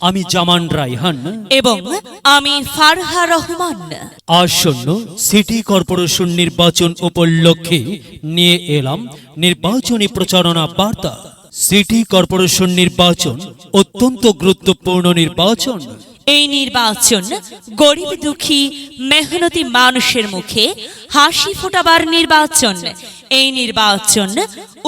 আমি জামান রায়হান। এবং আমি ফারহা রহমান। আসন্ন সিটি কর্পোরেশন নির্বাচন উপলক্ষে নিয়ে এলাম নির্বাচনী প্রচারণা বার্তা। সিটি কর্পোরেশন নির্বাচন অত্যন্ত গুরুত্বপূর্ণ নির্বাচন। এই নির্বাচন গরিব দুঃখী, মেহনতি মানুষের মুখে হাসি ফোটাবার নির্বাচন। এই নির্বাচন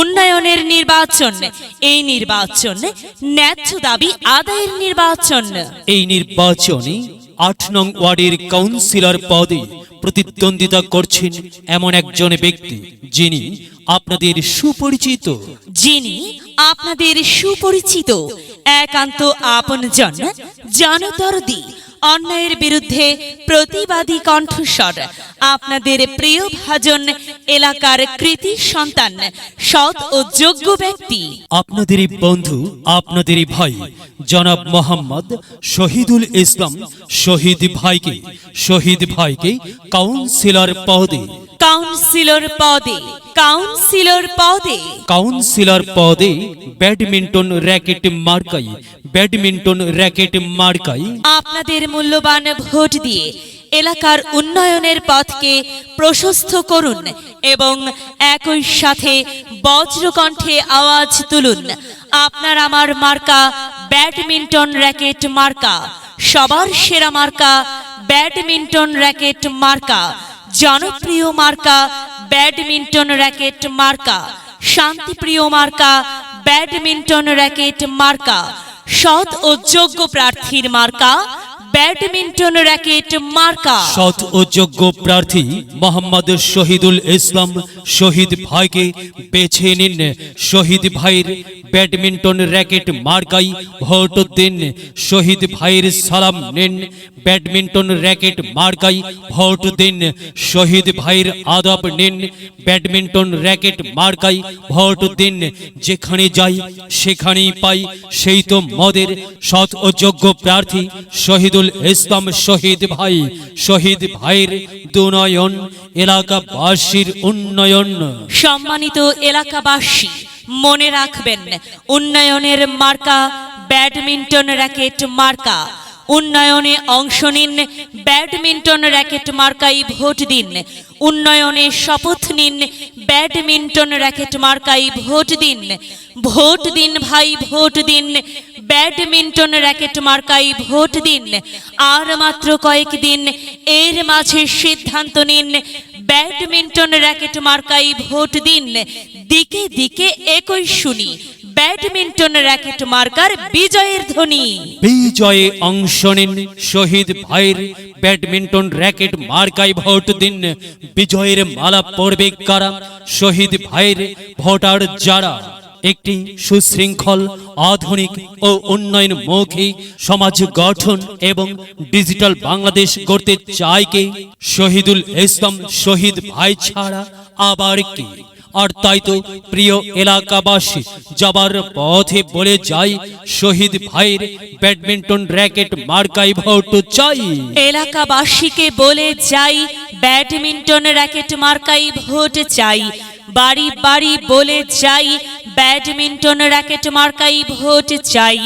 উন্নয়নের নির্বাচন। এই নির্বাচন ন্যায্য দাবি আদায়ের নির্বাচন। এই নির্বাচনে আট নং ওয়ার্ডের কাউন্সিলর পদে প্রতিদ্বন্দ্বিতা করছেন এমন একজন ব্যক্তি যিনি আপনাদের সুপরিচিত। যিনি আপনাদের সুপরিচিত। একান্ত আপনজন জনদরদি অন্যায়ের বিরুদ্ধে প্রতিবাদী কণ্ঠস্বর। আপনাদের প্রিয় ভাজন এলাকার কৃতি সন্তান সৎ ও যোগ্য ব্যক্তি। আপনাদেরই বন্ধু আপনাদেরই ভাই জনাব মোহাম্মদ শহীদুল ইসলাম শহীদ ভাইকে শহীদ ভাইকে কাউন্সিলর পদে। কাউন্সিলর পদে কাউন্সিলর পদে। কাউন্সিলর পদে ব্যাডমিন্টন র্যাকেট মার্কাই ব্যাডমিন্টন র্যাকেট মার্কাই আপনাদের মূল্যবান ভোট দিয়ে এলাকার উন্নয়নের পথকে প্রশস্ত করুন এবং একই সাথে বজ্রকণ্ঠে আওয়াজ তুলুন। আপনার আমার মার্কা ব্যাডমিন্টন র্যাকেট মার্কা, সবার সেরা মার্কা ব্যাডমিন্টন র্যাকেট মার্কা, জনপ্রিয় মার্কা ব্যাডমিন্টন র্যাকেট মার্কা, শান্তিপ্রিয় মার্কা ব্যাডমিন্টন র্যাকেট মার্কা, সৎ ও যোগ্য প্রার্থীর মার্কা ব্যাডমিন্টন র্যাকেট মার্কা। সৎ ও যোগ্য প্রার্থী মোহাম্মদ শহীদুল ইসলাম শহীদ ভাইকে বেছে নিন শহীদ ভাইয়ের ব্যাডমিন্টন র্যাকেট মার্কাই ভোট দিন শহীদ ভাইয়ের সালাম নিন। ব্যাডমিন্টন র্যাকেট মার্কাই ভোট দিন শহীদ ভাইয়ের আদব নিন। ব্যাডমিন্টন র্যাকেট মার্কাই ভোট দিন যেখানে যাই, সেখানেই পাই। সেই তো মদের সৎ ও যোগ্য প্রার্থী শহীদুল ইসলাম শহীদ ভাই। শহীদ ভাইয়ের দুনয়ন, এলাকাবাসীর উন্নয়ন। সম্মানিত এলাকাবাসী মনে রাখবেন, উন্নয়নের মার্কা ব্যাডমিন্টন র্যাকেট মার্কা। উন্নয়নে অংশ নিন, ব্যাডমিন্টন র্যাকেট মার্কাই ভোট দিন। উন্নয়নে শপথ নিন, ব্যাডমিন্টন র্যাকেট মার্কাই ভোট দিন। ভোট দিন ভাই, ভোট দিন, ব্যাডমিন্টন র্যাকেট মার্কাই ভোট দিন। আর মাত্র কয়েক দিন এর মাঝে সিদ্ধান্ত নিন ব্যাডমিন্টন র্যাকেট মার্কাই ভোট দিন। দিকে দিকে একই শুনি, ব্যাডমিন্টন র্যাকেট মার্কার বিজয়ের ধ্বনি। বিজয়ে অংশ নিন, শহীদ ভাইয়ের ব্যাডমিন্টন র্যাকেট মার্কাই ভোট দিন। বিজয়ের মালা পড়বে কারা? শহীদ ভাইয়ের ভোটার যারা? একটি সুশৃঙ্খল, আধুনিক ও উন্নয়নমুখী সমাজ গঠন এবং ডিজিটাল বাংলাদেশ গড়তে চায় কে? শহীদুল ইসলাম শহীদ ভাই ছাড়া আবার কে? আর তাই তো প্রিয় এলাকাবাসী, যাবার পথে বলে যাই, শহীদ ভাইয়ের ব্যাডমিন্টন র্যাকেট মার্কাই ভোট চাই। এলাকাবাসীকে বলে যাই, ব্যাডমিন্টন র্যাকেট মার্কাই ভোট চাই বাড়ি বাড়ি বলে চাই ব্যাডমিন্টন র্যাকেট মার্কাই ভোট চাই।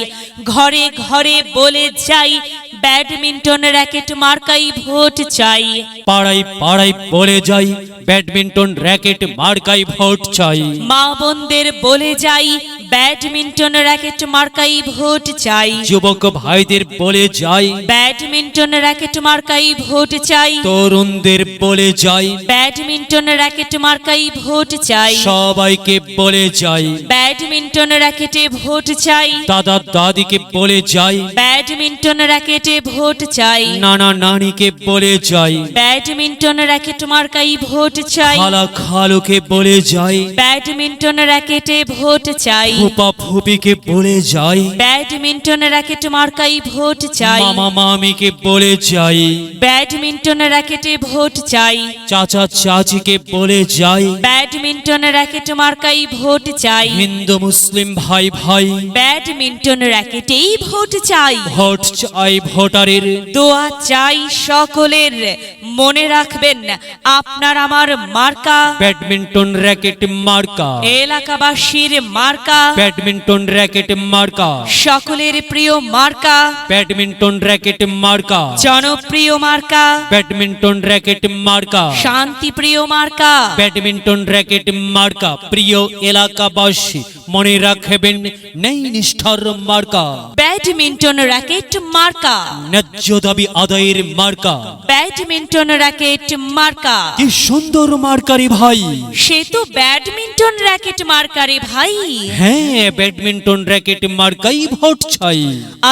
ঘরে ঘরে বলে চাই ব্যাডমিন্টন র্যাকেট মার্কাই ভোট চাই। পাড়ায় পাড়ায় বলে যাই ব্যাডমিন্টন র্যাকেট মার্কাই ভোট চাই। মা বোনদের বলে যাই ব্যাডমিন্টন র্যাকেট মার্কাই ভোট চাই। যুবক ভাইদের বলে যাই। ব্যাডমিন্টন র্যাকেট মার্কাই ভোট চাই। তরুণদের বলে যাই। ব্যাডমিন্টন র্যাকেট মার্কাই ভোট চাই। সবাইকে বলে যাই। ব্যাডমিন্টন র্যাকেটে ভোট চাই। দাদা দাদিকে বলে যাই। ব্যাডমিন্টন র্যাকেটে ভোট চাই। নানা নানিকে বলে যাই। ব্যাডমিন্টন র্যাকেট মার্কাই ভোট চাই। খালা খালুকে বলে যাই। ব্যাডমিন্টন র্যাকেটে ভোট চাই। ফুপা ফুপিকে বলে যাই। ব্যাডমিন্টন র্যাকেট মার্কাই ভোট চাই। মামা মামিকে বলে যাই। ব্যাডমিন্টন র্যাকেটে ভোট চাই। চাচা চাচিকে বলে যাই। ব্যাডমিন্টন র্যাকেট মার্কাই ভোট চাই। হিন্দু মুসলিম ভাই ভাই। ব্যাডমিন্টন র্যাকেটেই ভোট চাই। ভোট চাই ভোটারের। দোয়া চাই সকলের। মনে রাখবেন আপনার আমার মার্কা। ব্যাডমিন্টন র্যাকেট মার্কা। এলাকাবাসীর মার্কা। ব্যাডমিন্টন র্যাকেট মার্কা। সকলের প্রিয় মার্কা। ব্যাডমিন্টন র্যাকেট মার্কা। জনপ্রিয় মার্কা। ব্যাডমিন্টন র্যাকেট মার্কা। শান্তি প্রিয় মার্কা। ব্যাডমিন্টন র্যাকেট মার্কা। প্রিয় এলাকাবাসী মনে রাখবেন নেই নিষ্ঠার মার্কা। ব্যাডমিন্টন র্যাকেট মার্কা। ন্যায্য দাবি আদায়ের মার্কা। ব্যাডমিন্টন র্যাকেট মার্কা। কি সুন্দর মার্কারি ভাই। সে তো ব্যাডমিন্টন র্যাকেট মার্কারে ভাই। হ্যাঁ ব্যাডমিন্টন র্যাকেট মার্কাই ভোট চাই।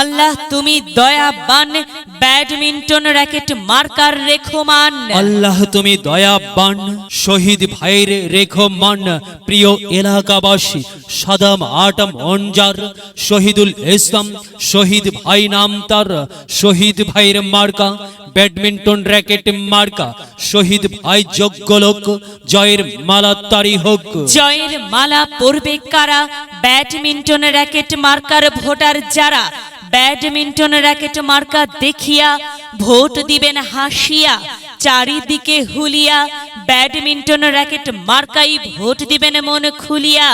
আল্লাহ তুমি দয়াবান ব্যাডমিন্টন র্যাকেট মার্কার রেখমান। আল্লাহ তুমি দয়াবান শহীদ ভাইয়ের রেখো মান প্রিয় এলাকাবাসী সাদাম আটম অনজার শহীদুল ইসলাম, শহীদ ভাই নাম তার শহীদ ভাইয়ের মার্কা, ব্যাডমিন্টন র্যাকেট মার্কা, শহীদ ভাই যোগ্য লোক জয়ের মালা তারি হোক। জয়ের মালা পরবে কারা? ব্যাডমিন্টন র্যাকেট মার্কার ভোটার যারা? ব্যাডমিন্টন র্যাকেট মার্কা দেখিয়া ভোট দিবেন হাসিয়া, চারিদিকে হুলিয়া। ব্যাডমিন্টন র্যাকেট মার্কাই ভোট দিবেন মন খুলিয়া।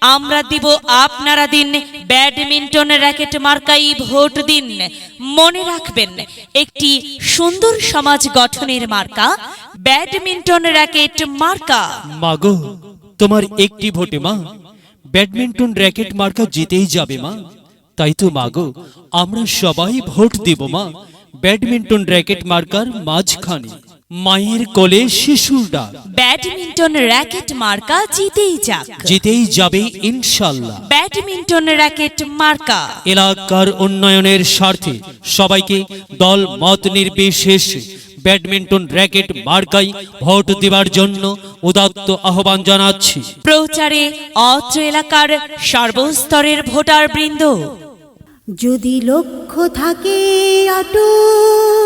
আমরা দিব আপনারা দিন ব্যাডমিন্টন র্যাকেট মার্কাই ভোট দিন। মনে রাখবেন, একটি সুন্দর সমাজ গঠনের মার্কা, ব্যাডমিন্টন র্যাকেট মার্কা। মাগো, তোমার একটি ভোটে মা, ব্যাডমিন্টন র্যাকেট মার্কা জিতেই যাবে মা। তাই তো মাগো, আমরা সবাই ভোট দেব মা, ব্যাডমিন্টন র্যাকেট মার্কার মাঝখানে। মায়ের কোলে শিশুর ডাক। ব্যাডমিন্টন র্যাকেট মার্কা জিতেই যাক। জিতেই যাবে ইনশাল্লাহ। ব্যাডমিন্টন র্যাকেট মার্কা। এলাকার উন্নয়নের স্বার্থে সবাইকে দল মত নির্বিশেষে ব্যাডমিন্টন র্যাকেট মার্কাই ভোট দেওয়ার জন্য উদাত্ত আহ্বান জানাচ্ছি। প্রচারে অত্র এলাকার সর্বস্তরের ভোটার বৃন্দ যদি লক্ষ্য থাকে অটুট